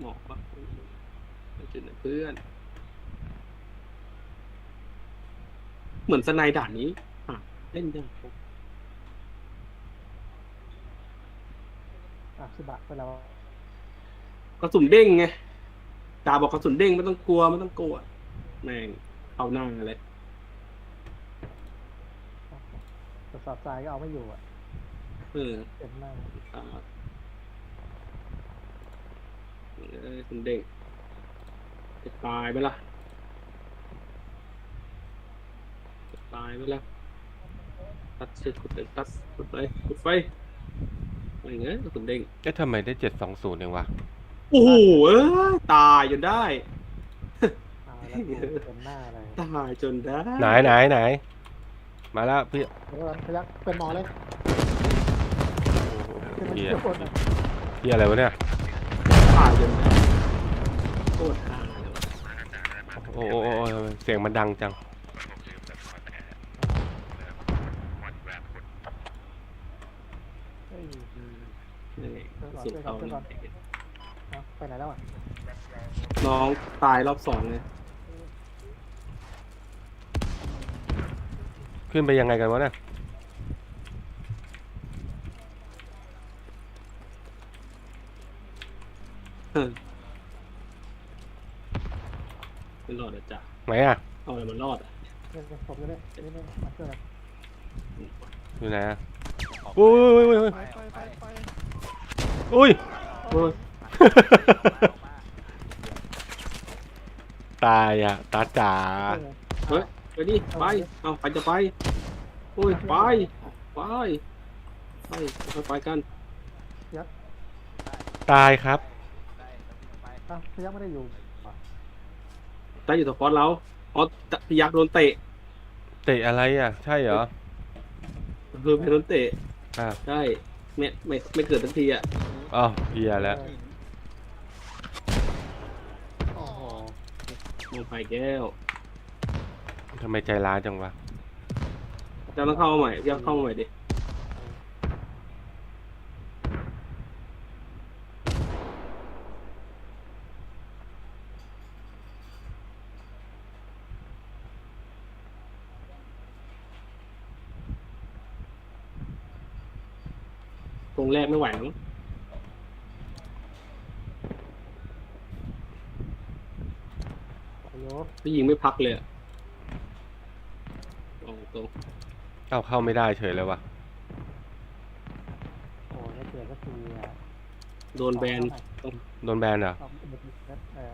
หมอกปะไปจุดไหนเพื่อน เหมือนสไนด์ด่านนี้อะเล่นยังอะสิบะไปแล้วกระสุนเด้งไงดาบอกกระสุนเด้งไม่ต้องกลัวไม่ต้องกลัวแม่งเอาหน้าเลยตรวจสอบทรายก็เอาไม่อยู่อะเออเต็มมากอ่า เอ้ยคุณเด้งจะตายไหมล่ะจะตายไหมล่ะตัดเชือกขุดเลยตัดขุดไปขุดไฟอะไรเงี้ยคุณเด้งเอ๊ะทำไมได้เจ็ดสองศูนย์เองวะโอ้โหเอ้ยตายจนได้เอาแล้วกูเต็มหน้าเลยตายจนได้ไหนไหนไหนมาแล้วพี่เดี๋ยวก่อนพยักเป็นหมอเลยคือมันเฮียเกี่ยวคนอะเฮียอะไรวะเนี่ย ตายจนได้โคตรฮาเลยวะโอ้โอ้โอ้โอ้เสียงมันดังจัง เฮ้ยนี่เดี๋ยวก่อนสุดเดี๋ยวก่เอาเดี๋ยเอาไปไหนแล้วอะน้องตายรอบสองเลยขึ้นไปยังไงกันวะเนี่ย เออ ไม่รอดอะจ้ะไหนอะ เอาอะไรมันรอดอะเดี๋ยวผมจะได้เดี๋ยวนี้มาช่วยกันอยู่ไหนอะอุ้ยอุ้ยอุ้ยอุ้ยไปไปไปไปอุ้ย โอ้ยตายอะ ตาจ๋าเฮ้ยไปดิไปเอาไปจะไปโอ้ยไปไปไปไปไปกันตายครับ อะพยักไม่ได้อยู่อะตายอยู่สปอตเราอ๋อตะพยักโดนเตะเตะอะไรอะ ใช่เหรอ คือไปโดนเตะอะ ใช่ไม่ไม่ไม่เกิดทันทีอะอ้าวเฮียแล้ว โอ้โหลงไปแก้วทำไมใจร้ายจังวะ จะต้องเข้ามาใหม่พยักเข้ามาใหม่ดิ ตรงแรกไม่ไหวมั้งโอ้โหพี่ยิงไม่พักเลยอะตรงตรงเอ้าเข้าไม่ได้เฉยเลยวะโอ้โหได้เกิดก็คืออะโดนแบนโดนแบนเหรอเอาเออ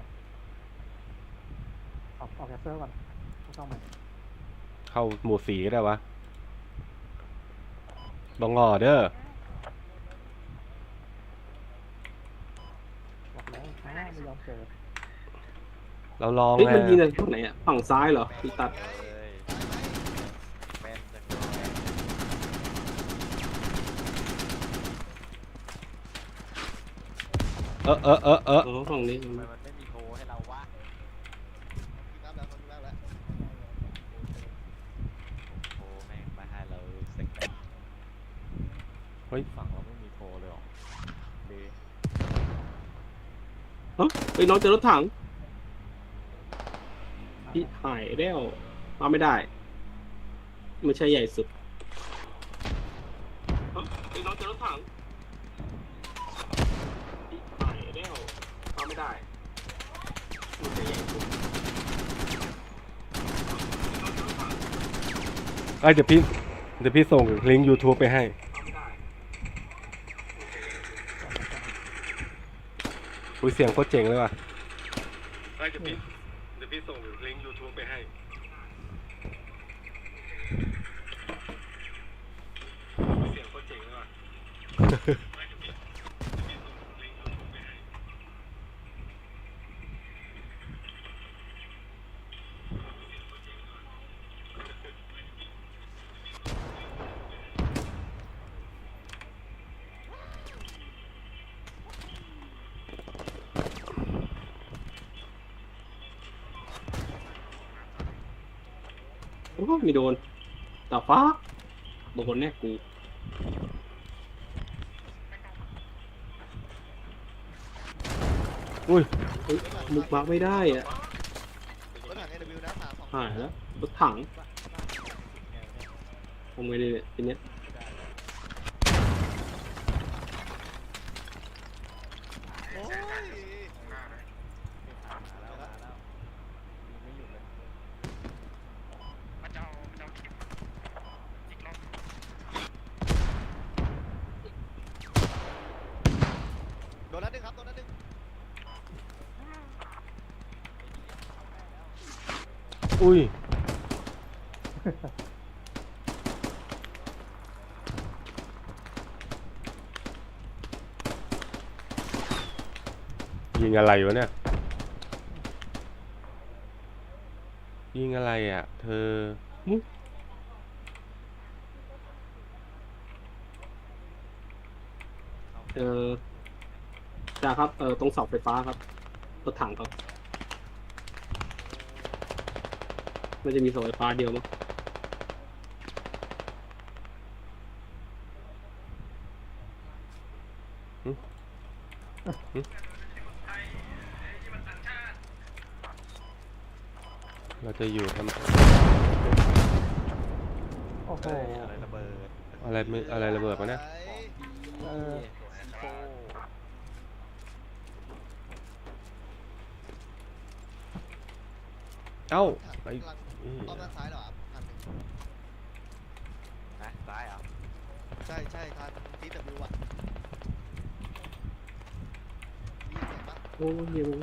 ออกออกจากเซิร์ฟก่อนเข้าใหม่เข้าหมู่สีก็ได้วะบองอเด้อ บอกแล้ว อ้าวไม่ยอมเกิดเราลองเฮ้ยไงมันยิงจากฝั่งไหนอะฝั่งซ้ายเหรอพี่ตัดแม่นจังเออเออเออเอออ๋อฝั่งนี้ ทำไมมันไม่มีโทรให้เราวะโทรแม่งมาให้เราเซ็กแเฮ้ย ฝั่งเราไม่มีโทรเลยเหรอดี เฮ้ยเฮ้ยน้องเจอรถถังพี่หายแล้วมาไม่ได้ ไม่ใช่ใหญ่สุดเฮ้ยเฮ้ยน้องเจอรถถังพี่หายแล้วมาไม่ได้ไม่ใช่ใหญ่สุดไอ้ยเดี๋ยวพี่เดี๋ยวพี่ส่งลิงก์ YouTube ไปให้ มาไม่ได้ อุ้ยเสียงโคตรเจ๋งเลยว่ะไอ้เดี๋ยวพี่เดี๋ยวพี่ส่งลิงก์ยูทูบไปให้เสียงโคตรเจ๋งเลยว่ะ โอ้ยไม่โดนแต่ฟ้าโดนแน่กูอุ้ยเฮ้ยมุกมาร์กไม่ได้อะรถถัง AW นะสามสองหายแล้วรถถังทำไงดีเนี่ยทีเนี้ย โอ้ย มาแล้วมาแล้วยิงไม่หยุดเลย โดนนัดหนึ่งครับโดนนัดหนึ่ง อุ้ย ยิงอะไรวะเนี่ย ยิงอะไรอะ เธอเออจ้าครับ เออตรงเสาไฟฟ้าครับรถถังครับ มันจะมีเสาไฟฟ้าเดียวมั้งเราจะอยู่ทำโอ้โหเฮ้ยอะไรระเบิดอะไรไม่อะไรระเบิดมาเนี่ยเออซีโฟเอ้าถังไอ้ กำลังเอ้ยต้อมด้านซ้ายเหรอครับคันหนึ่งนะซ้ายเหรอใช่ใช่คัน TW อะมีเสียงปะโอ้ยเหี้ยมึง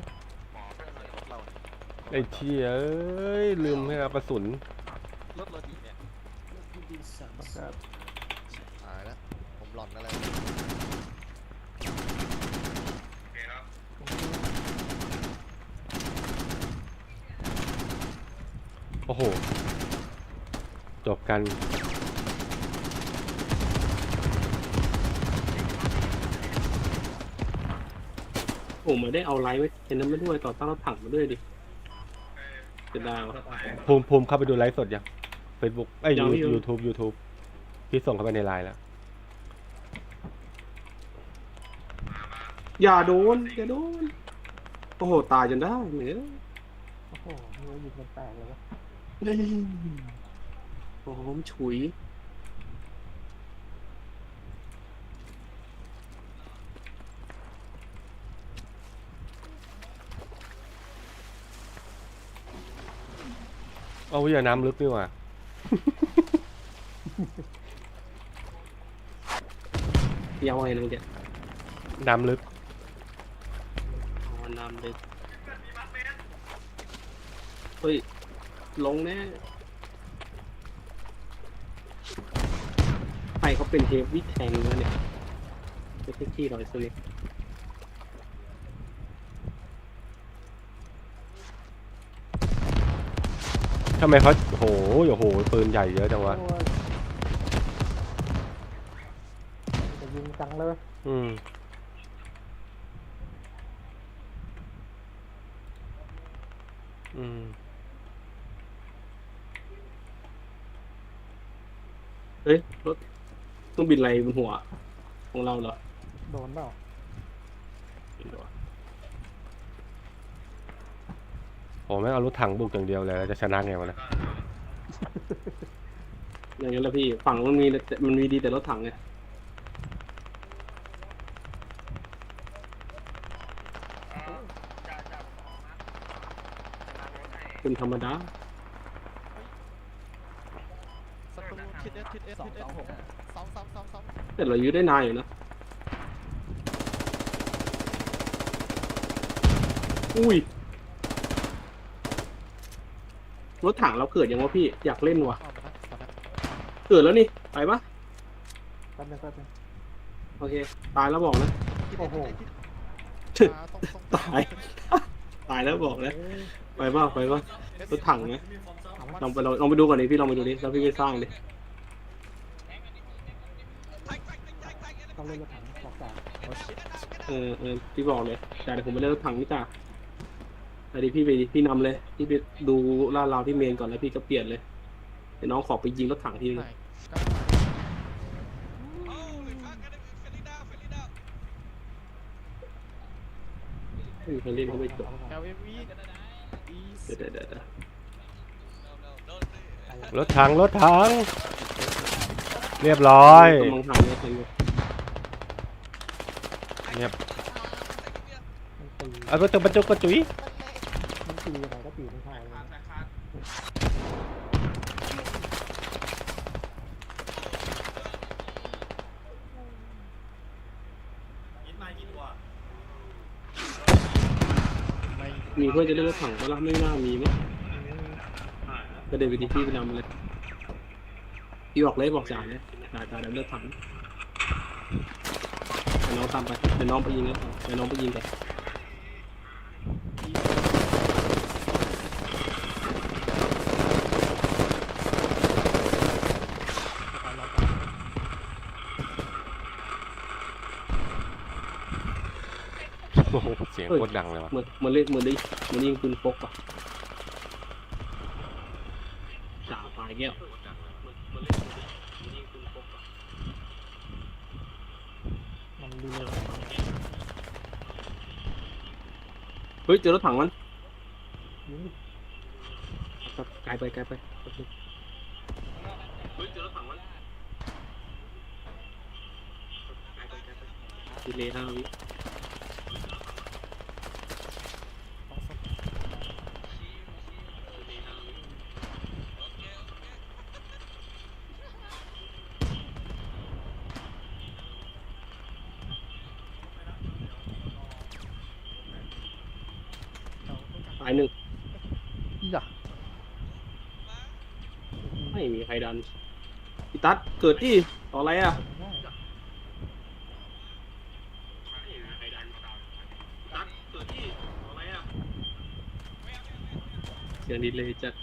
รถเราเนี่ยไอ้เชี่ยเอ้ยลืมให้เอากระสุนรถเราดีเนี่ยครับหายแล้วผมหลอนอะไรโอ้ โห จบกัน โอ้ไม่ได้เอาไลฟ์ไว้เห็นนั้นไม่ด้วยต่อตั้งรถถังมาด้วยดิจะดาวภูมิภูมิเข้าไปดูไลฟ์สดยัง Facebook ไอ้ยยังไม่อยู่ ยูทูบยูทูบพี่ส่งเข้าไปในไลน์แล้ว อย่าโดน อย่าโดน โอ้โห ตายจนได้เนี่ยโอ้โหนี่ยิงกันแตกเลยวะ โอ้โหมันฉุย เอาอย่าน้ำลึกนี่หว่า เดี๋ยวอะไรนั่งเดี๋ยวน้ำลึกอ๋อนำเลยเฮ้ย ลงแน่ใครเขาเป็นเทปวิแทงแล้วเนี่ยไม่ใช่ที่รอยสลิปทำไมเขาโอ้โหโอ้โหปืนใหญ่เยอะจังวะโอ้ยจะยิงจังเลยอืม อืม เฮ้ยรถต้องบินอะไรบนหัว ของเราเหรอโดนเปล่าโอ้แม่งเอารถถังบุกอย่างเดียวเลยแล้วจะชนะไงวะนะอย่างนั้นแหละพี่ฝั่งมันมีแต่มันมีดีแต่รถถังไงเป็นธรรมดา ศัตรู ทิศเอสทิศเอสทิศเอสสองสองสองสองแต่เรายื้อได้นานอยู่นะอุ้ยรถถังเราเกิดยังวะพี่อยากเล่นว่ะออกมาครับสองนัดเกิดแล้วนี่ไปปะแป๊บนึงแป๊บนึงโอเค ตายแล้วบอกนะทิศโอ้เอสโหทิศอ่าตรงตรงตาย ตายแล้วบอกนะเอ้ยไปบ้าไปบ้ารถถังนะลองไปลองลองไปดูก่อนดิพี่ลองไปดูดิแล้วพี่ไปสร้างดิ ต้อง เล่นรถถังบอกจ่าเออเออพี่บอกเลยแต่เดี๋ยวผมไปเล่นรถถังนี่จ้าแต่ดิพี่ไปดิพี่นำเลยพี่ไปดูลาดราวที่เมนก่อนแล้วพี่ก็เปลี่ยนเลยเดี๋ยวน้องขอไปยิงรถถังทีนึงไหนกล้าเไม่มีใครเล่นก็ไม่จบ LMV อีเดี๋ยวเดี๋ยวเดี๋ยวเดี๋ยวรถถังรถถัง เรียบร้อยกำลังทำเนี่ยคือ เรียบมันตีเอาประตูประตูกระจุยมันตีอะไรก็ตีไม่เข้าเลยไม่มีเพื่อนจะเล่นรถถังก็ล่ะไม่น่ามีมั้งก็เดินไปที่พี่ไปนำเลยพี่บอกเลยบอกจ่าเลยจ่าจ่าเดินรถถังเดี๋ยว น้องตามไปเดี๋ยวน้องไปยิงเลยเดี๋ยวน้องไปยิงกันโอ้โหเสียงโคตรดังเลยว่ะเหมือนเหมือนเล่นเหมือนได้เหมือนยิงปืนพกอะจ่าตายแก้ว มันดีเลย เฮ้ยเจอรถถังมันยิงดิไกลไปไกลไปเฮ้ยเจอรถถังมันไกลไปไกลไปดีเลยห้าวิ ตายหนึ่ง อย่า ไม่มีใคร ดันพี่ตัดเกิดที่ต่ออะไรอะเสียงดีเลยจัด